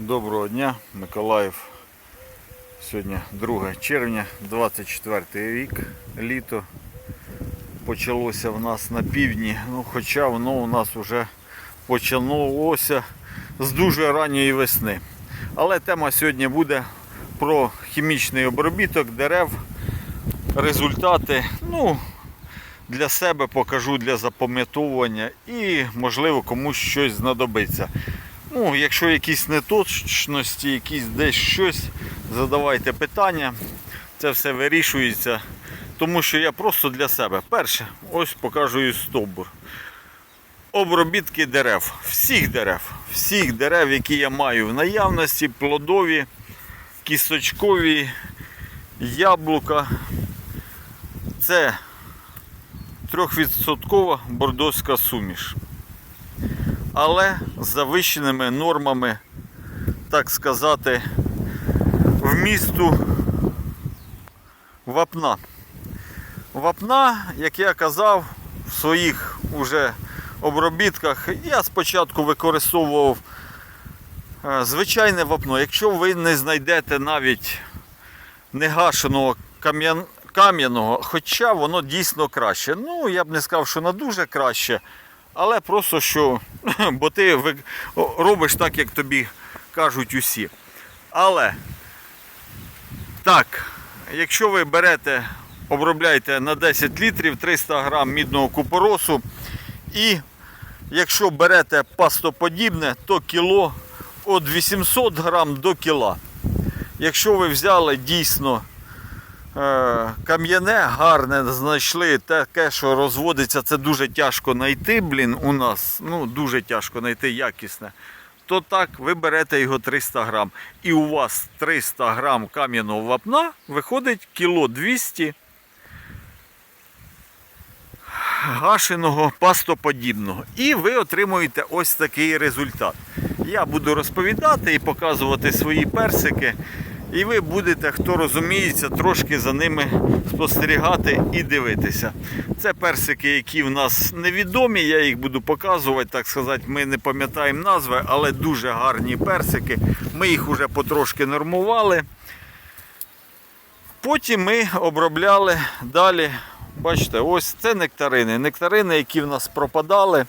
Доброго дня, Миколаїв. Сьогодні 2 червня, 24 рік, літо. Почалося в нас на півдні, ну, хоча воно у нас вже почалося з дуже ранньої весни. Але тема сьогодні буде про хімічний обробіток дерев, результати. Ну, для себе покажу для запам'ятовування і, можливо, комусь щось знадобиться. Ну, якщо якісь неточності, якісь десь щось, задавайте питання. Це все вирішується. Тому що я просто для себе. Перше, ось покажу стовбур. Обробітки дерев, всіх дерев, всіх дерев, які я маю в наявності, плодові, кісточкові, яблука. Це 3% бордоська суміш але з завищеними нормами, так сказати, вмісту вапна. Вапна, як я казав, в своїх уже обробітках я спочатку використовував е, звичайне вапно. Якщо ви не знайдете навіть негашеного кам'ян- кам'яного, хоча воно дійсно краще. Ну, я б не сказав, що на дуже краще. Але просто що, бо ти робиш так, як тобі кажуть усі. Але так, якщо ви берете, обробляєте на 10 літрів 300 грам мідного купоросу, і якщо берете пастоподібне, то кіло від 800 грам до кіла. Якщо ви взяли дійсно кам'яне гарне знайшли, таке, що розводиться, це дуже тяжко знайти, блін, у нас. Ну, дуже тяжко знайти якісне. То так, ви берете його 300 грам. І у вас 300 грам кам'яного вапна виходить кіло 200 гашеного пастоподібного. І ви отримуєте ось такий результат. Я буду розповідати і показувати свої персики. І ви будете, хто розуміється, трошки за ними спостерігати і дивитися. Це персики, які в нас невідомі, я їх буду показувати, так сказати, ми не пам'ятаємо назви, але дуже гарні персики. Ми їх вже потрошки нормували. Потім ми обробляли далі. Бачите, ось це нектарини. Нектарини, які в нас пропадали.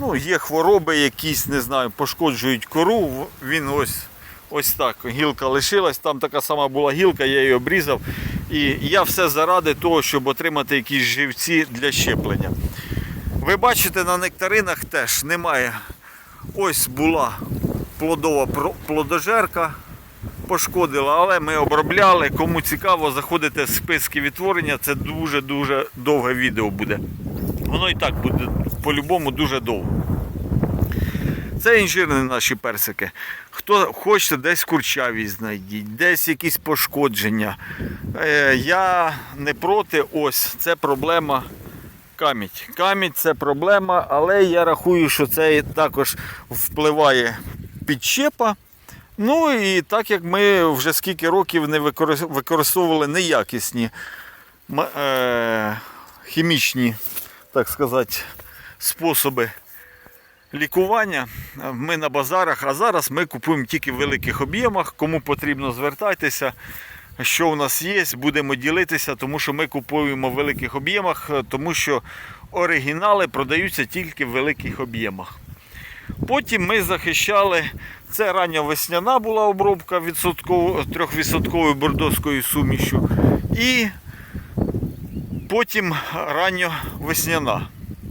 Ну, є хвороби якісь, не знаю, пошкоджують кору. Він ось ось так. Гілка лишилась, там така сама була гілка, я її обрізав. І я все заради того, щоб отримати якісь живці для щеплення. Ви бачите, на нектаринах теж немає. Ось була плодова плодожерка, пошкодила, але ми обробляли. Кому цікаво, заходите в списки відтворення, це дуже-дуже довге відео буде. Воно і так буде по-любому дуже довго. Це інжирні наші персики. Хто хоче десь курчавість знайдіть, десь якісь пошкодження. Е, я не проти, ось це проблема камідь. Камідь це проблема, але я рахую, що це також впливає підщепа. Ну і так як ми вже скільки років не використовували неякісні е, хімічні, так сказати, способи лікування. Ми на базарах, а зараз ми купуємо тільки в великих об'ємах. Кому потрібно, звертайтеся. Що у нас є, будемо ділитися, тому що ми купуємо в великих об'ємах, тому що оригінали продаються тільки в великих об'ємах. Потім ми захищали, це рання весняна була обробка відсотково, трьохвідсотковою бордоською сумішю. І потім рання весняна.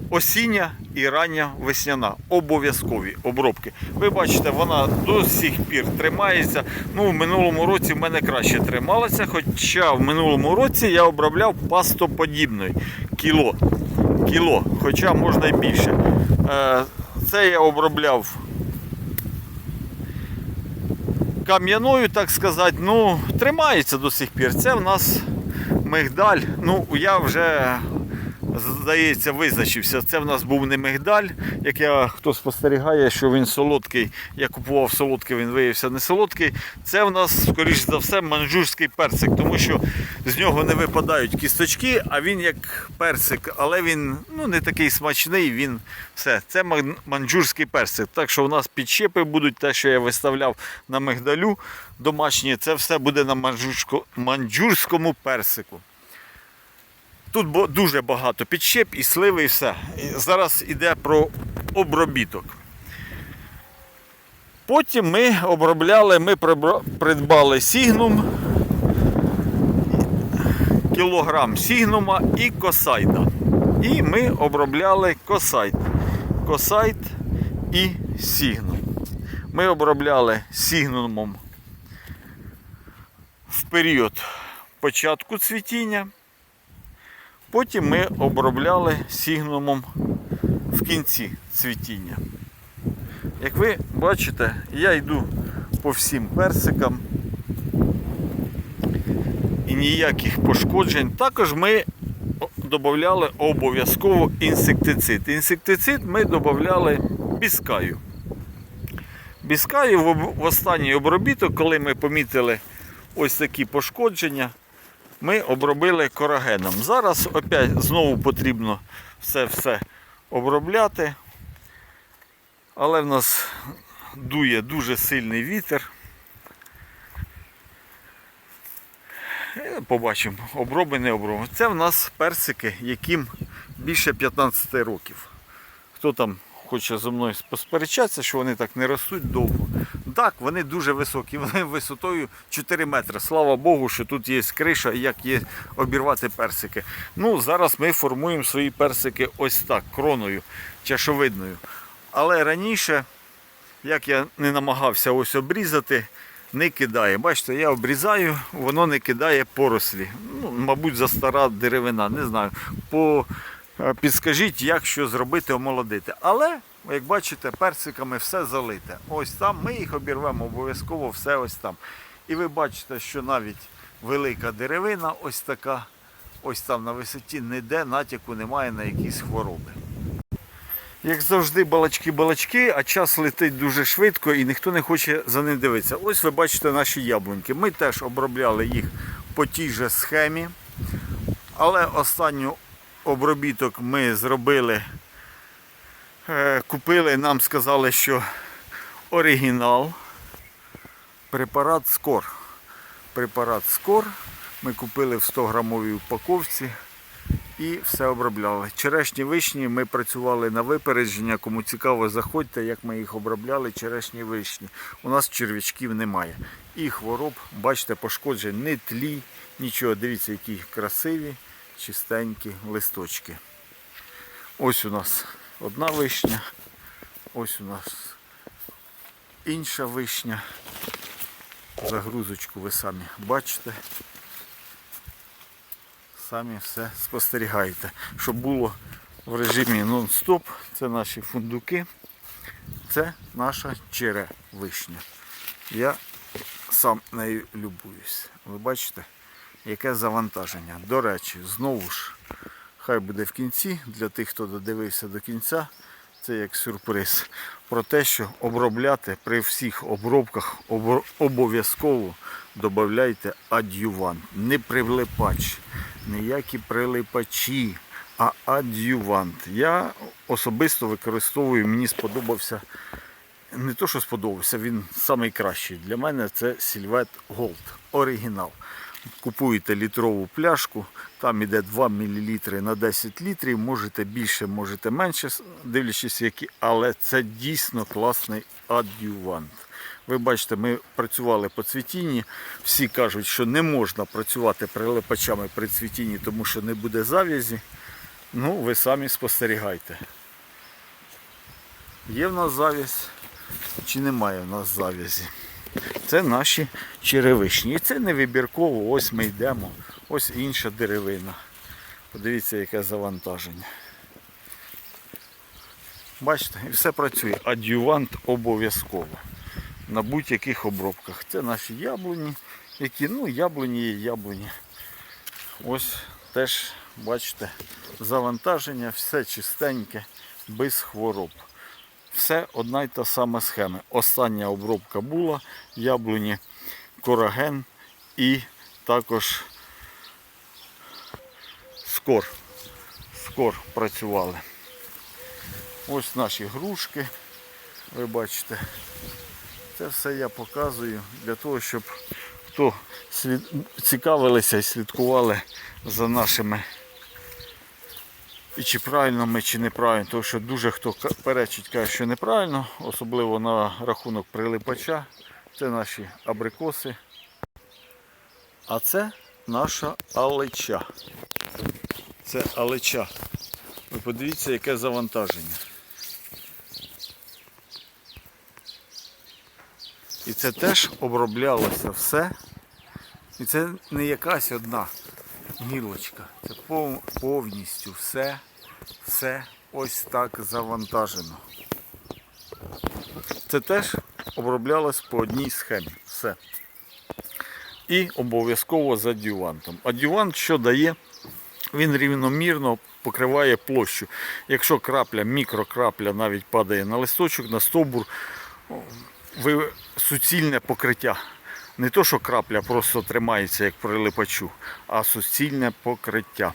Осіння і рання весняна. Обов'язкові обробки. Ви бачите, вона до сих пір тримається. Ну, в минулому році в мене краще трималася, хоча в минулому році я обробляв пастоподібною. Кіло. Кіло, хоча можна і більше. Е, Це я обробляв кам'яною, так сказати, ну, тримається до сих пір. Це в нас мигдаль. Ну, я вже здається, визначився. Це в нас був не мигдаль, як я хто спостерігає, що він солодкий. Я купував солодкий, він виявився не солодкий. Це в нас, скоріш за все, манжурський персик, тому що з нього не випадають кісточки, а він як персик, але він ну, не такий смачний. Він все. Це ман- манджурський персик. Так що у нас підщепи будуть, те, що я виставляв на мигдалю домашні, це все буде на манджурсько- манджурському персику. Тут дуже багато підщеп і сливи, і все. Зараз йде про обробіток. Потім ми обробляли, ми придбали сігнум, кілограм сігнума і косайда. І ми обробляли косайт. Косайт і сігнум. Ми обробляли сігнумом в період початку цвітіння. Потім ми обробляли сігнумом в кінці цвітіння. Як ви бачите, я йду по всім персикам і ніяких пошкоджень. Також ми додавали обов'язково інсектицид. Інсектицид ми додавали біскаю. Біскаю в останній обробіток, коли ми помітили ось такі пошкодження, ми обробили корагеном. Зараз опять знову потрібно все все обробляти. Але в нас дує дуже сильний вітер. Е, Побачимо, оброби, не оброби. Це в нас персики, яким більше 15 років. Хто там хоче зі мною посперечатися, що вони так не ростуть довго. Так, вони дуже високі, вони висотою 4 метри. Слава Богу, що тут є криша, як є обірвати персики. Ну, зараз ми формуємо свої персики ось так, кроною, чашовидною. Але раніше, як я не намагався ось обрізати, не кидає. Бачите, я обрізаю, воно не кидає порослі. Ну, мабуть, за стара деревина, не знаю. По, е, підскажіть, як що зробити, омолодити. Але, як бачите, персиками все залите. Ось там ми їх обірвемо обов'язково все ось там. І ви бачите, що навіть велика деревина, ось така, ось там на висоті, ніде натяку немає на якісь хвороби. Як завжди, балачки-балачки, а час летить дуже швидко і ніхто не хоче за ним дивитися. Ось ви бачите наші яблуньки. Ми теж обробляли їх по тій же схемі. Але останню обробіток ми зробили, купили, нам сказали, що оригінал. Препарат Скор. Препарат Скор. Ми купили в 100 грамовій упаковці і все обробляли. Черешні вишні ми працювали на випередження. Кому цікаво, заходьте, як ми їх обробляли. Черешні вишні. У нас черв'ячків немає. І хвороб, бачите, пошкоджень не тлі, нічого. Дивіться, які красиві, чистенькі листочки. Ось у нас одна вишня, ось у нас інша вишня. Загрузочку ви самі бачите самі все спостерігаєте. Щоб було в режимі нон-стоп, це наші фундуки, це наша черевишня. Я сам нею любуюсь. Ви бачите, яке завантаження. До речі, знову ж, хай буде в кінці, для тих, хто додивився до кінця, це як сюрприз. Про те, що обробляти при всіх обробках обо- обов'язково додавайте адювант. Не прилипач, ніякі прилипачі, а адювант. Я особисто використовую, мені сподобався. Не то, що сподобався, він найкращий. Для мене це Сільвет Голд. Оригінал. Купуєте літрову пляшку, там іде 2 мл на 10 літрів, можете більше, можете менше, дивлячись які, але це дійсно класний адювант. Ви бачите, ми працювали по цвітінні. Всі кажуть, що не можна працювати прилипачами при цвітінні, тому що не буде зав'язі. Ну, ви самі спостерігайте. Є в нас зав'язь чи немає в нас зав'язі. Це наші черевишні. І це не вибірково, ось ми йдемо, ось інша деревина. Подивіться, яке завантаження. Бачите, і все працює. Адювант обов'язково. На будь-яких обробках. Це наші яблуні, які, ну, яблуні є яблуні. Ось теж бачите, завантаження, все чистеньке, без хвороб. Все одна й та сама схема. Остання обробка була, яблуні, кораген і також скор. Скор працювали. Ось наші грушки, ви бачите. Це все я показую для того, щоб хто цікавилися і слідкували за нашими і чи правильно ми, чи неправильно, тому що дуже хто перечить, каже, що неправильно, особливо на рахунок прилипача. Це наші абрикоси. А це наша алеча. Це алеча. Ви подивіться, яке завантаження. І це теж оброблялося все. І це не якась одна гілочка. Це повністю все, все ось так завантажено. Це теж оброблялось по одній схемі. Все. І обов'язково з адювантом. Адювант що дає? Він рівномірно покриває площу. Якщо крапля, мікрокрапля навіть падає на листочок, на стовбур, ви суцільне покриття. Не то, що крапля просто тримається як прилипачу, а суцільне покриття.